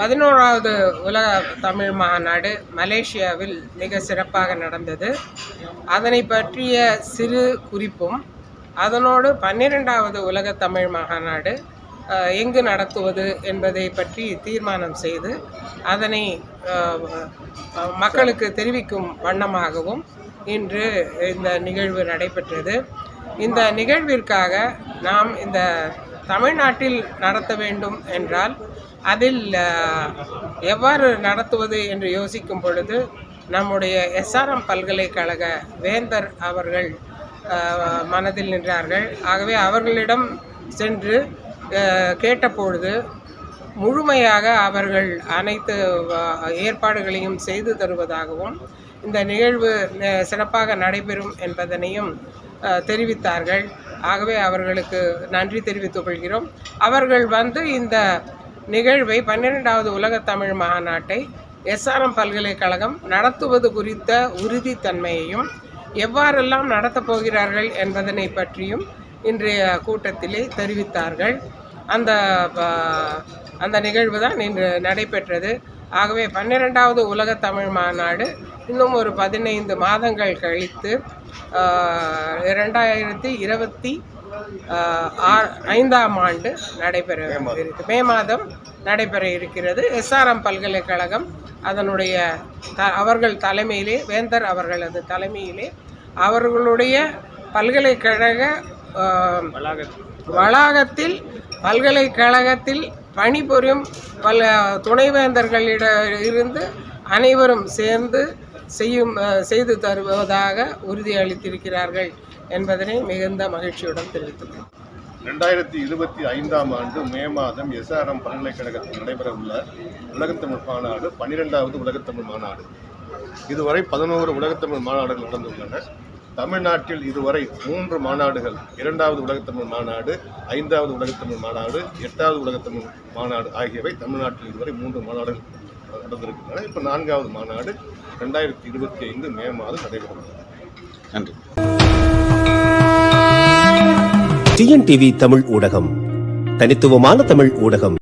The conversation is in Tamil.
பதினோராவது உலக தமிழ் மாநாடு மலேசியாவில் மிக சிறப்பாக நடந்தது. அதனை பற்றிய சிறு குறிப்பும் அதனோடு பன்னிரெண்டாவது உலக தமிழ் மாநாடு எங்கு நடத்துவது என்பதை பற்றி தீர்மானம் செய்து அதனை மக்களுக்கு தெரிவிக்கும் வண்ணமாகவும் இன்று இந்த நிகழ்வு நடைபெற்றது. இந்த நிகழ்விற்காக நாம் இந்த தமிழ்நாட்டில் நடத்த வேண்டும் என்றால் அதில் எவ்வாறு நடத்துவது என்று யோசிக்கும் பொழுது நம்முடைய எஸ்ஆர்எம் பல்கலைக்கழக வேந்தர் அவர்கள் மனதில் நின்றார்கள். ஆகவே அவர்களிடம் சென்று கேட்டபொழுது முழுமையாக அவர்கள் அனைத்து ஏற்பாடுகளையும் செய்து தருவதாகவும் இந்த நிகழ்வு சிறப்பாக நடைபெறும் என்பதனையும் தெரிவித்தார்கள். ஆகவே அவர்களுக்கு நன்றி தெரிவித்துக் கொள்கிறோம். அவர்கள் வந்து இந்த நிகழ்வை பன்னிரெண்டாவது உலக தமிழ் மாநாட்டை எஸ்ஆர்எம் பல்கலைக்கழகம் நடத்துவது குறித்த உறுதித்தன்மையையும் எவ்வாறெல்லாம் நடத்தப் போகிறார்கள் என்பதனை பற்றியும் இன்றைய கூட்டத்திலே தெரிவித்தார்கள். அந்த ப- அந்த நிகழ்வு தான் இன்று நடைபெற்றது. ஆகவே பன்னிரெண்டாவது உலக தமிழ் மாநாடு இன்னும் ஒரு பதினைந்து மாதங்கள் கழித்து இரண்டாயிரத்தி இருபத்தி ஐந்தாம் ஆண்டு நடைபெற இருக்கு. மே மாதம் நடைபெற இருக்கிறது. எஸ்ஆர்எம் பல்கலைக்கழகம் அதனுடைய த அவர்கள் தலைமையிலே வேந்தர் அவர்களது தலைமையிலே அவர்களுடைய பல்கலைக்கழக வளாகத்தில் பல்கலைக்கழகத்தில் பணிபுரியும் பல துணைவேந்தர்களிட இருந்து அனைவரும் சேர்ந்து செய்யும் செய்து தருவதாக உறுதியளித்திருக்கிறார்கள் என்பதனை மிகுந்த மகிழ்ச்சியுடன் தெரிவித்துள்ளேன் ரெண்டாயிரத்தி இருபத்தி ஐந்தாம் ஆண்டு மே மாதம் எஸ்ஆர்எம் பல்கலைக்கழகத்தில் நடைபெறவுள்ள உலகத்தமிழ் மாநாடு பன்னிரெண்டாவது உலகத்தமிழ் மாநாடு. இதுவரை பதினோரு உலகத்தமிழ் மாநாடுகள் நடந்துள்ளன. தமிழ்நாட்டில் இதுவரை மூன்று மாநாடுகள் இரண்டாவது உலகத்தமிழ் மாநாடு ஐந்தாவது உலகத்தமிழ் மாநாடு எட்டாவது உலகத்தமிழ் மாநாடு ஆகியவை தமிழ்நாட்டில் இதுவரை மூன்று மாநாடுகள் நடந்திருக்கின்றன இப்போ நான்காவது மாநாடு ரெண்டாயிரத்தி இருபத்தி ஐந்து மே மாதம் நடைபெறவுள்ளது. நன்றி. டிஎன்டிவி தமிழ் ஊடகம். தனித்துவமான தமிழ் ஊடகம்.